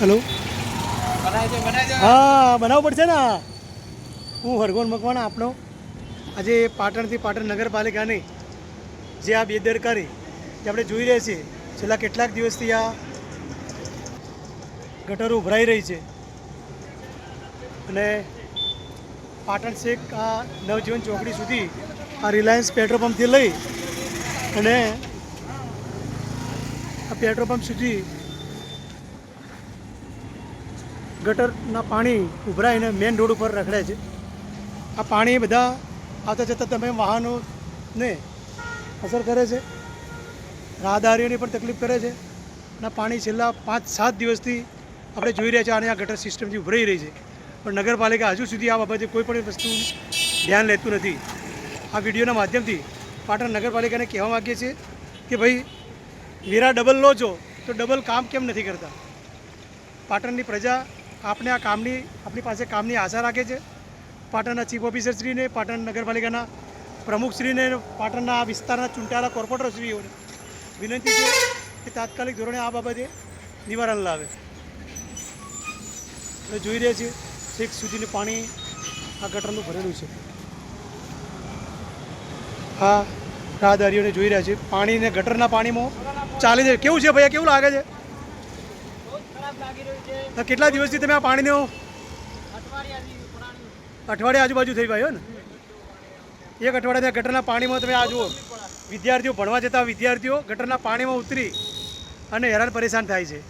Hello હા બનાવવું પડશે ને. હું હરગોન મકવાણા આપણો આજે પાટણથી પાટણ નગરપાલિકાની જે આ બેદરકારી જે આપણે જોઈ રહ્યા છીએ છેલ્લા કેટલાક દિવસથી આ ગટરો ઉભરાઈ રહી છે. અને પાટણ શેખ આ નવજીવન ચોકડી સુધી આ રિલાયન્સ પેટ્રોલ પંપથી લઈ અને આ પેટ્રોલ પંપ સુધી ગટરના પાણી ઉભરાઈને મેઇન રોડ ઉપર રખડે છે. આ પાણી બધા આવતા જતાં તમે વાહનોને અસર કરે છે. રાહદારીઓને પણ તકલીફ કરે છે. અને પાણી છેલ્લા પાંચ, સાત દિવસથી આપણે જોઈ રહ્યા છીએ અને આ ગટર સિસ્ટમથી ઉભરાઈ રહી છે. પણ નગરપાલિકા હજુ સુધી આ બાબતે કોઈ પણ વસ્તુ ધ્યાન લેતું નથી. આ વિડીયોના માધ્યમથી પાટણ નગરપાલિકાને કહેવા માગીએ છીએ કે ભાઈ, વેરા ડબલ લો છો તો ડબલ કામ કેમ નથી કરતા? પાટણની પ્રજા આપણે આ કામની આપણી પાસે કામની આશા રાખે છે. પાટણના ચીફ ઓફિસરશ્રીને પાટણ નગરપાલિકાના પ્રમુખશ્રીને, પાટણના આ વિસ્તારના ચૂંટાયેલા કોર્પોરેટરશ્રીઓને વિનંતી છે કે તાત્કાલિક ધોરણે આ બાબતે નિવારણ લાવે. આપણે જોઈ રહ્યા છીએ, છેક સુધીનું પાણી આ ગટરનું ભરેલું છે. આ રાહદારીઓને જોઈ રહ્યા છે પાણીને ગટરના પાણીમાં ચાલી જાય કેવું છે ભૈયા, કેવું લાગે છે બહુ ખરાબ લાગી રહ્યું છે તો કેટલા દિવસથી તમે આ પાણીનો અઠવાડિયે અઠવાડિયા આજુબાજુ થઈ ગયો ને એક અઠવાડિયા ગટરના પાણીમાં તમે આ જુઓ. વિદ્યાર્થીઓ ભણવા જતા વિદ્યાર્થીઓ ગટરના પાણીમાં ઉતરી અને હેરાન પરેશાન થાય છે.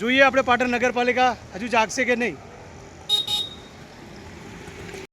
જોઈએ આપણે પાટણ નગરપાલિકા હજુ જાગશે કે નહીં?